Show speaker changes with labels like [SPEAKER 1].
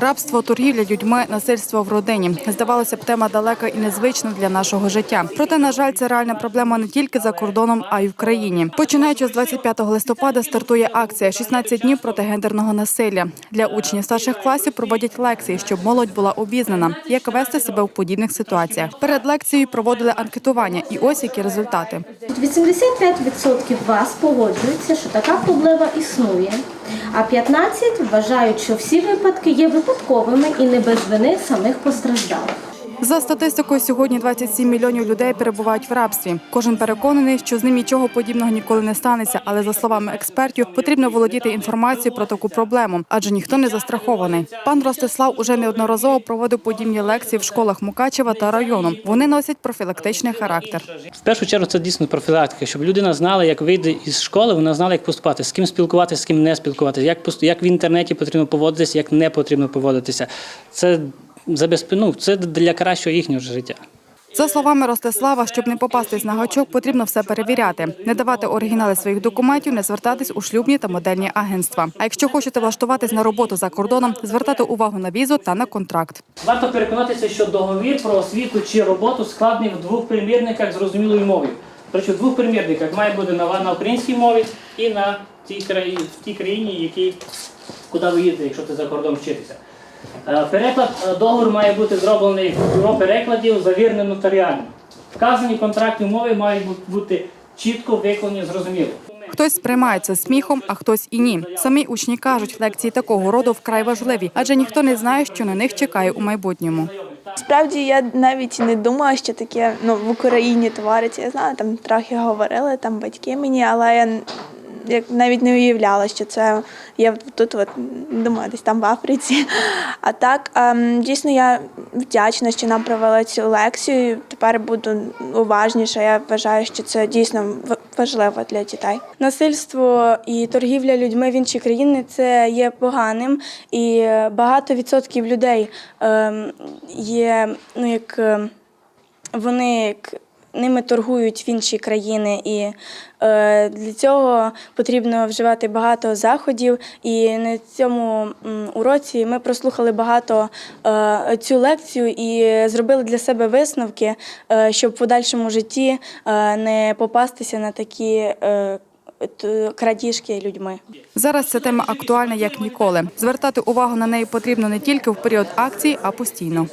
[SPEAKER 1] Рабство, торгівля людьми, насильство в родині. Здавалося б, тема далека і незвична для нашого життя. Проте, на жаль, це реальна проблема не тільки за кордоном, а й в країні. Починаючи з 25 листопада стартує акція «16 днів проти гендерного насилля. Для учнів старших класів проводять лекції, щоб молодь була обізнана, як вести себе в подібних ситуаціях. Перед лекцією проводили анкетування, і ось які результати.
[SPEAKER 2] 85% вас погоджуються, що така проблема існує, а 15% вважають, що всі випадки є випадковими і не без вини самих постраждалих.
[SPEAKER 1] За статистикою, сьогодні 27 мільйонів людей перебувають в рабстві. Кожен переконаний, що з ним нічого подібного ніколи не станеться. Але за словами експертів, потрібно володіти інформацією про таку проблему, адже ніхто не застрахований. Пан Ростислав уже неодноразово проводив подібні лекції в школах Мукачева та району. Вони носять профілактичний характер.
[SPEAKER 3] В першу чергу це дійсно профілактика, щоб людина знала, як вийде із школи, вона знала, як поступати, з ким спілкуватися, з ким не спілкуватися, як як в інтернеті потрібно поводитися, як не потрібно поводитися. Це ну, це для кращого їхнього життя.
[SPEAKER 1] За словами Ростислава, щоб не попастись на гачок, потрібно все перевіряти, не давати оригінали своїх документів, не звертатись у шлюбні та модельні агентства. А якщо хочете влаштуватись на роботу за кордоном, звертати увагу на візу та на контракт.
[SPEAKER 3] Варто переконатися, що договір про освіту чи роботу складений в двох примірниках зрозумілою мовою. Причому в двох примірниках має бути на, на українській мові і на тій країні, в тій країні, які, куди ви їдете, якщо ти за кордон вчитися. Е, Переклад е, договору має бути зроблений в бюро перекладів, завірений нотаріально. Вказані контрактні умови мають бути чітко виконані, зрозуміло.
[SPEAKER 1] Хтось сприймається сміхом, а хтось і ні. Самі учні кажуть, лекції такого роду вкрай важливі, адже ніхто не знає, що на них чекає у майбутньому.
[SPEAKER 4] Справді я навіть не думала, що таке ну, в Україні твориться. Я знаю, там трохи говорили там батьки мені, але я як навіть не уявляла, що це є тут, от, думаю, десь там в Африці. А так, ем, дійсно, я вдячна, що нам провели цю лекцію. Тепер буду уважніша. Я вважаю, що це дійсно важливо для дітей.
[SPEAKER 5] Насильство і торгівля людьми в інші країни це є поганим, і багато відсотків людей ем, є, ну як е, вони як ними торгують в інші країни, і е, для цього потрібно вживати багато заходів. І на цьому уроці ми прослухали багато е, цю лекцію і зробили для себе висновки, е, щоб в подальшому житті е, не попастися на такі. Е, Крадіжки людьми.
[SPEAKER 1] Зараз ця тема актуальна як ніколи. Звертати увагу на неї потрібно не тільки в період акції, а постійно.